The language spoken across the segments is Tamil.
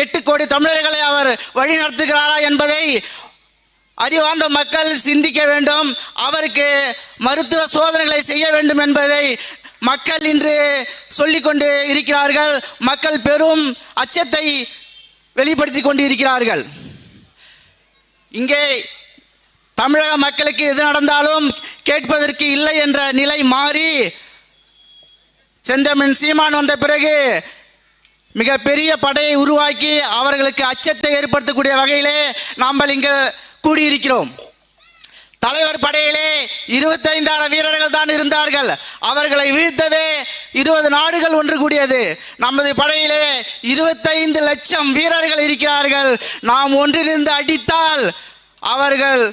எட்டு கோடி தமிழர்களை அவர் வழி நடத்துகிறாரா என்பதை அறிவார்ந்த மக்கள் சிந்திக்க வேண்டும். அவருக்கு மருத்துவ சோதனைகளை செய்ய வேண்டும் என்பதை மக்கள் இன்று சொல்லிக்கொண்டு இருக்கிறார்கள். மக்கள் பெரும் அச்சத்தை வெளிப்படுத்தி கொண்டு இருக்கிறார்கள் இங்கே தமிழக மக்களுக்கு எது நடந்தாலும் கேட்பதற்கு இல்லை என்ற நிலை மாறி செந்தமிழ் சீமான் வந்த பிறகு மிகப்பெரிய படையை உருவாக்கி அவர்களுக்கு அச்சத்தை ஏற்படுத்தக்கூடிய வகையிலே நாம் இங்கு கூடியிருக்கிறோம். தலைவர் படையிலே இருபத்தைந்தாயிரம் வீரர்கள் தான் இருந்தார்கள். அவர்களை வீழ்த்தவே இருபது நாடுகள் ஒன்று கூடியது. நமது படையிலே இருபத்தைந்து லட்சம் வீரர்கள் இருக்கிறார்கள். நாம் ஒன்றிலிருந்து அடித்தால் அவர்கள்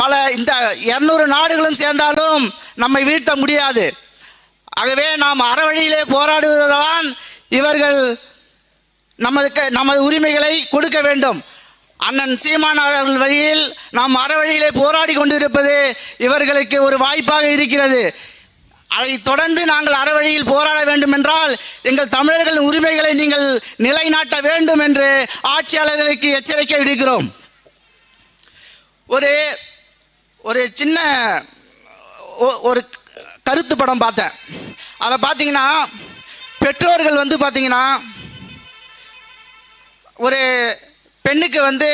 பல இந்த இருநூறு நாடுகளும் சேர்ந்தாலும் நம்மை வீழ்த்த முடியாது. ஆகவே நாம் அறவழியிலே போராடுவதுதான் இவர்கள் நமது க- நமது உரிமைகளை கொடுக்க வேண்டும். அண்ணன் சீமான் அவர்கள் வழியில் நாம் அறவழியிலே போராடி கொண்டிருப்பது இவர்களுக்கு ஒரு வாய்ப்பாக இருக்கிறது. அதை தொடர்ந்து நாங்கள் அறவழியில் போராட வேண்டும் என்றால் எங்கள் தமிழர்களின் உரிமைகளை நீங்கள் நிலைநாட்ட வேண்டும் என்று ஆட்சியாளர்களுக்கு எச்சரிக்கை விடுக்கிறோம். ஒரு ஒரு சின்ன ஒரு கருத்து படம் பார்த்தேன். அதை பார்த்தீங்கன்னா பெற்றோர்கள் வந்து பார்த்தீங்கன்னா ஒரு பெண்ணுக்கு வந்து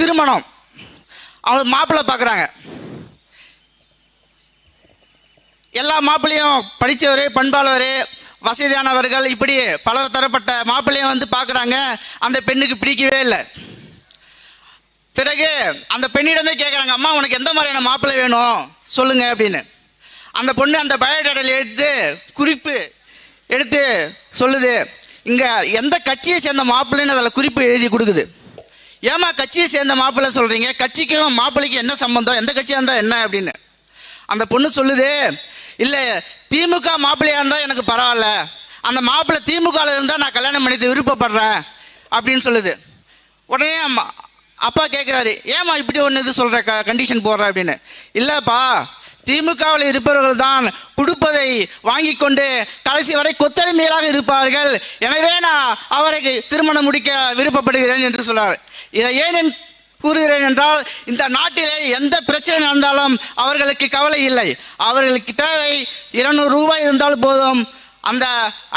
திருமணம். அவங்க மாப்பிள்ளை பார்க்குறாங்க எல்லா மாப்பிள்ளையும் படித்தவர் பண்பாளவர் வசதியானவர்கள் இப்படி பல தரப்பட்ட மாப்பிள்ளையும் வந்து பார்க்குறாங்க அந்த பெண்ணுக்கு பிடிக்கவே இல்லை. பிறகு அந்த பெண்ணிடமே கேட்குறாங்க அம்மா உனக்கு எந்த மாதிரியான மாப்பிள்ளை வேணும்? சொல்லுங்க அப்படின்னு. அந்த பொண்ணு அந்த பயோடேட்டாவில் எடுத்து குறிப்பு எடுத்து சொல்லுது இங்கே எந்த கட்சியை சேர்ந்த மாப்பிள்ளைன்னு அதில் குறிப்பு எழுதி கொடுக்குது. ஏமா கட்சியை சேர்ந்த மாப்பிள்ளை சொல்கிறீங்க கட்சிக்கும் மாப்பிள்ளைக்கும் என்ன சம்பந்தம்? எந்த கட்சியாக இருந்தால் என்ன அப்படின்னு. அந்த பொண்ணு சொல்லுது இல்லை திமுக மாப்பிள்ளையாக இருந்தால் எனக்கு பரவாயில்ல. அந்த மாப்பிள்ளை திமுகவில் இருந்தால் நான் கல்யாணம் பண்ணிட்டு விருப்பப்படுறேன். அப்படின்னு சொல்லுது. உடனே அப்பா கேட்குறாரு ஏம்மா இப்படி ஒன்று இது சொல்கிற க கண்டிஷன் போடுற? அப்படின்னு. இல்லைப்பா திமுகவில் இருப்பவர்கள் தான் கொடுப்பதை வாங்கி கொண்டு கடைசி வரை கொத்தடிமைகளாக இருப்பார்கள். எனவே நான் அவரை திருமணம் முடிக்க விருப்பப்படுகிறேன் என்று சொல்றார் இதை ஏன் கூறுகிறேன் என்றால் இந்த நாட்டிலே எந்த பிரச்சனை நடந்தாலும் அவர்களுக்கு கவலை இல்லை. அவர்களுக்கு தேவை இருநூறு ரூபாய் இருந்தால் போதும். அந்த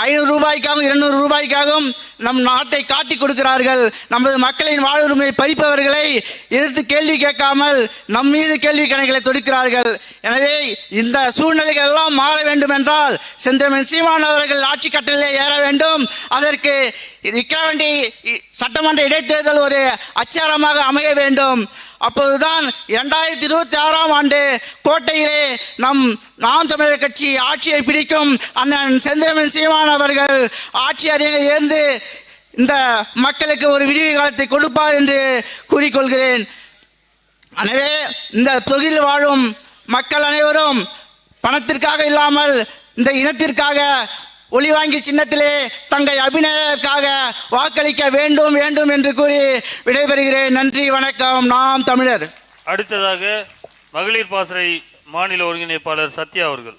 ஐநூறு ரூபாய்க்காகவும் இருநூறு ரூபாய்க்காகவும் நம் நாட்டை காட்டி கொடுக்கிறார்கள். நமது மக்களின் வாழ்வுரிமை பறிப்பவர்களை எதிர்த்து கேள்வி கேட்காமல் நம் மீது கேள்வி கணக்குகளை தொடுக்கிறார்கள். எனவே இந்த சூழ்நிலைகள் எல்லாம் மாற வேண்டும் என்றால் செந்தமிழ் சீமான் அவர்கள் ஆட்சி கட்டளிலே ஏற வேண்டும். அதற்கு விக்கிரவண்டி சட்டமன்ற இடைத்தேர்தல் ஒரு அச்சாரமாக அமைய வேண்டும். அப்போதுதான் இரண்டாயிரத்தி இருபத்தி ஆறாம் ஆண்டு கோட்டையிலே நம் நாம் தமிழர் கட்சி ஆட்சியை பிடிக்கும் அண்ணன் செந்திரமன் சீமான் அவர்கள் ஆட்சி அறையில் இருந்து இந்த மக்களுக்கு ஒரு விடிவு காலத்தை கொடுப்பார் என்று கூறிக்கொள்கிறேன். எனவே இந்த தொகுதியில் வாழும் மக்கள் அனைவரும் பணத்திற்காக இல்லாமல் இந்த இனத்திற்காக ஒளிவாங்கி சின்னத்திலே தங்கள் அபிநயத்திற்காக வாக்களிக்க வேண்டும் வேண்டும் என்று கூறி விடைபெறுகிறேன். நன்றி வணக்கம். நாம் தமிழர். அடுத்ததாக மகளிர் பாசறை மாநில ஒருங்கிணைப்பாளர் சத்யா அவர்கள்.